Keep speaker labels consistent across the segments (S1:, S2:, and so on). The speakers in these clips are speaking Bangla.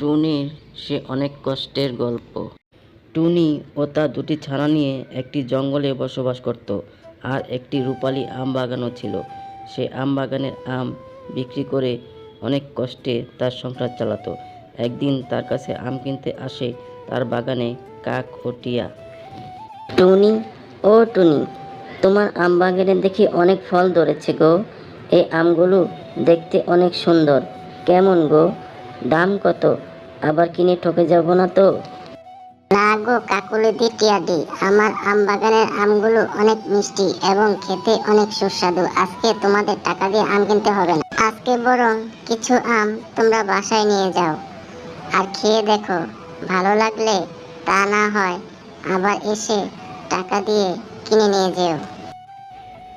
S1: টুনির সে অনেক কষ্টের গল্প। টুনি ও তার দুটি ছানা নিয়ে একটি জঙ্গলে বসবাস করত আর একটি রূপালী আম বাগানও ছিল। সে আম বাগানের আম বিক্রি করে অনেক কষ্টে তার সংসার চালাতো। একদিন তার কাছে আম কিনতে আসে তার বাগানে কাক ও টিয়া।
S2: টুনি, ও টুনি, তোমার আম বাগানে দেখি অনেক ফল ধরেছে গো। এই আমগুলো দেখতে অনেক সুন্দর। কেমন গো? দাম কত? আবার কিনে ঠকে যাব না তো?
S3: না গো কাকুলি টিয়াদি আমার আম বাগানের আমগুলো অনেক মিষ্টি এবং খেতে অনেক সুস্বাদু। আজকে তোমাদের টাকা দিয়ে আম কিনতে হবে না। আজকে বরং কিছু আম তোমরা বাসায় নিয়ে যাও। আর খেয়ে দেখো ভালো লাগলে তা না হয় আবার এসে টাকা দিয়ে কিনে নিয়ে যেও।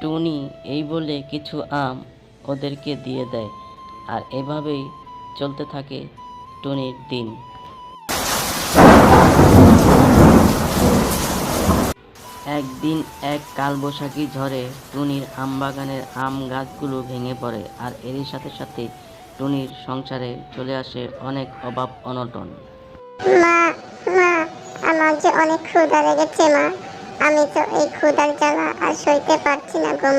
S1: টুনি এই বলে কিছু আম ওদেরকে দিয়ে দেয়। আর এভাবেই চলতে থাকে টুনির দিন। একদিন এক কালবৈশাখী ঝড়ে টুনির আম বাগানের আম গাছগুলো ভেঙে পড়ে আর এরই সাথে সাথে টুনির সংসারে চলে আসে অনেক অভাব অনটন।
S3: আমার যে অনেক ক্ষুধা লেগেছে মা, আমি তো এই ক্ষুধার জ্বালা আর সইতে পারছি না গো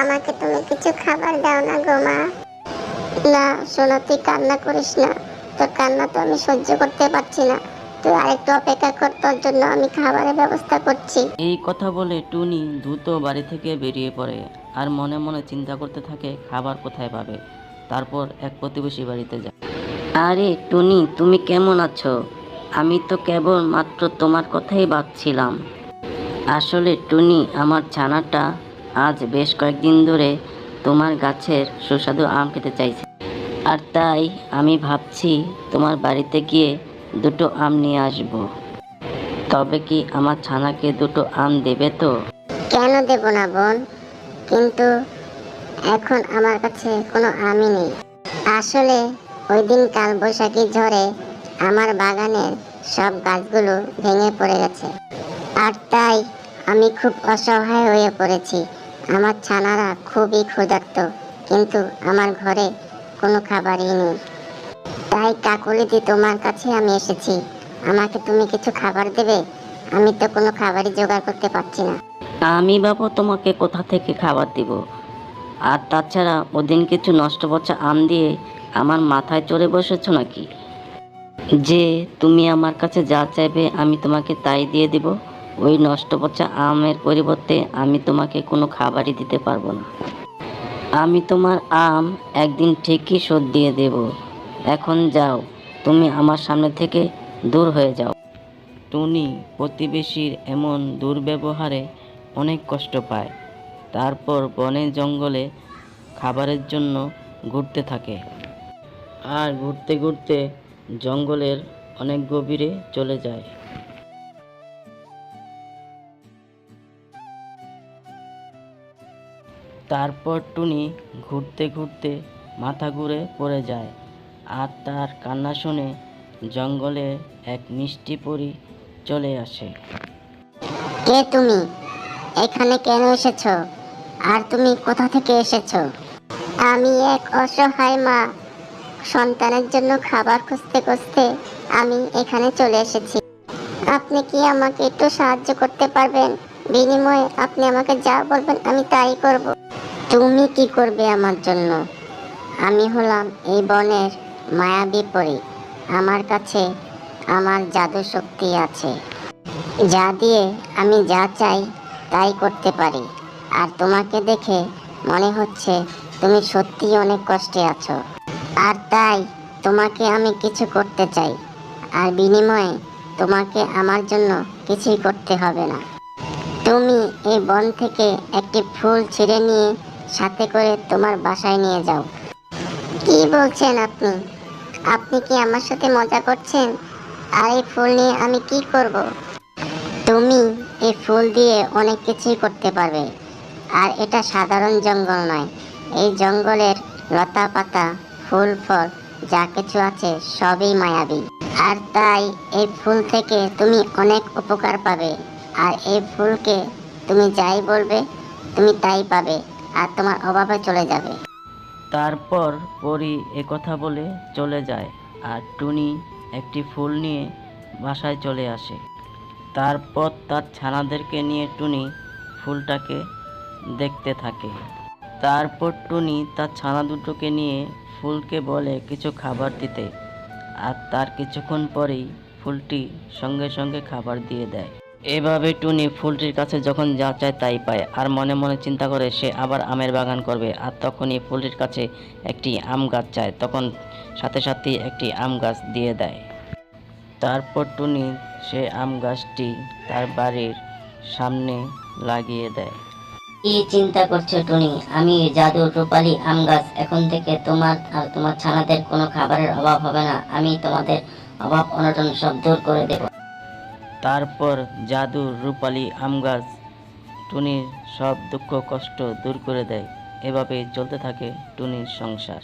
S3: আমাকে তুমি কিছু খাবার দাও না গো মা। না শোনো তুই কান্না করিস না। তোর কান্না তো আমি সহ্য করতে পারছি না। তুই আরেকটু অপেক্ষা কর তোর জন্য আমি খাবারের ব্যবস্থা করছি।
S1: এই কথা বলে টুনি দ্রুত বাড়ি থেকে বেরিয়ে পড়ে আর মনে মনে চিন্তা করতে থাকে খাবার কোথায় পাবে। তারপর এক প্রতিবেশী বাড়িতে যায়।
S2: আরে টুনি তুমি কেমন আছো? আমি তো কেবল মাত্র তোমার কথাই ভাবছিলাম। আসলে টুনি আমার ছানাটা আজ বেশ কয়েকদিন ধরে তোমার গাছের সুস্বাদু আম খেতে চাইছে। আর তাই আমি ভাবছি তোমার বাড়িতে গিয়ে দুটো আম নিয়ে আসব। তবে কি আমার ছানাকে দুটো আম দেবে তো?
S3: কেন দেব না বোন? কিন্তু এখন আমার কাছে কোনো আমই নেই। আসলে ওই দিন কাল বৈশাখী ঝড়ে আমার বাগানের সব গাছগুলো ভেঙে পড়ে গেছে। আর তাই আমি খুব অসহায় হয়ে পড়েছি। আমার ছানারা খুবই ক্ষুধার্ত। কিন্তু আমার ঘরে কোনো খাবারই নেই। তাই কাকুলিদি তোমার কাছে আমি এসেছি। আমাকে তুমি কিছু খাবার দেবে? আমি তো কোনো খাবারই জোগাড় করতে পারছি না।
S2: আমি বাবু তোমাকে কোথা থেকে খাবার দিব? আর তাছাড়া ওদিন কিছু নষ্ট পচা আম দিয়ে আমার মাথায় চড়ে বসেছো নাকি? যে তুমি আমার কাছে যা চাইবে আমি তোমাকে তাই দিয়ে দিব। ওই নষ্ট পচা আমের পরিবর্তে আমি তোমাকে কোনো খাবারই দিতে পারব না। আমি তোমার আম একদিন ঠিকই শোধ দিয়ে দেব। এখন যাও, তুমি আমার সামনে থেকে দূর হয়ে যাও।
S1: টুনি প্রতিবেশীর এমন দুর্ব্যবহারে অনেক কষ্ট পায়। তারপর বনে জঙ্গলে খাবারের জন্য ঘুরতে থাকে। আর ঘুরতে ঘুরতে জঙ্গলের অনেক গভীরে চলে যায়। তারপর টুনি ঘুরতে ঘুরতে মাথা ঘুরে পড়ে যায় আর তার কান্না শুনে জঙ্গলে এক মিষ্টি পরি চলে আসে।
S3: কে তুমি? এখানে কেন এসেছ? আর তুমি কোথা থেকে এসেছ? আমি এক অসহায় মা। সন্তানের জন্য খাবার খুঁজতে খুঁজতে আমি এখানে চলে এসেছি। আপনি কি আমাকে একটু সাহায্য করতে পারবেন? বিনিময়ে আপনি আমাকে যা বলবেন আমি তাই করব। তুমি কি করবে আমার জন্য? আমি হলাম এই বনের মায়াবী পরী। আমার কাছে আমার জাদু শক্তি আছে। যা দিয়ে আমি যা চাই তাই করতে পারি। আর তোমাকে দেখে মনে হচ্ছে তুমি সত্যি অনেক কষ্টে আছো। আর তাই তোমাকে আমি কিছু করতে চাই। আর বিনিময়ে তোমাকে আমার জন্য কিছুই করতে হবে না। তুমি এই বন থেকে একটি ফুল ছিঁড়ে নিয়ে সাথে করে তোমার বাসায় নিয়ে যাও। কি বলছেন আপনি? আপনি কি আমার সাথে মজা করছেন? আর এই ফুল নিয়ে আমি কি করব? তুমি এই ফুল দিয়ে অনেক কিছুই করতে পারবে। আর এটা সাধারণ জঙ্গল নয়। এই জঙ্গলের লতা পাতা, ফুল ফল, যা কিছু আছে সবই মায়াবী। আর তাই এই ফুল থেকে তুমি অনেক উপকার পাবে। আর এই ফুলকে তুমি যাই বলবে, তুমি তাই পাবে। আর তোমার অভাবে চলে যাবে।
S1: তারপর পরী কথা বলে চলে যায় আর টুনি একটি ফুল নিয়ে বাসায় চলে আসে। তারপর তার ছানাদেরকে নিয়ে টুনি ফুলটাকে দেখতে থাকে। তারপর টুনি তার ছানা দুটোকে নিয়ে ফুলকে বলে কিছু খাবার দিতে। আর তার কিছুক্ষণ পরেই ফুলটি সঙ্গে সঙ্গে খাবার দিয়ে দেয়। এভাবে টুনি ফুলটির কাছে যখন যা চায় তাই পায়, আর মনে মনে চিন্তা করে সে আবার আমের বাগান করবে, আর তখনই ফুলটির কাছে একটি আম গাছ চায়, তখন সাথে সাথেই একটি আম গাছ দিয়ে দেয়। তারপর টুনি সে আম গাছটি তার বাড়ির সামনে লাগিয়ে দেয়।
S2: কি চিন্তা করছ টুনি? আমি জাদুর রূপালী আম গাছ এখন থেকে তোমার আর তোমার ছানাদের কোনো খাবারের অভাব হবে না। আমি তোমাদের অভাব অনটন সব দূর করে দেব।
S1: তারপর জাদুর রূপালী, আম গাছ, টুনির সব দুঃখ কষ্ট দূর করে দেয়। এভাবে চলতে থাকে টুনির সংসার।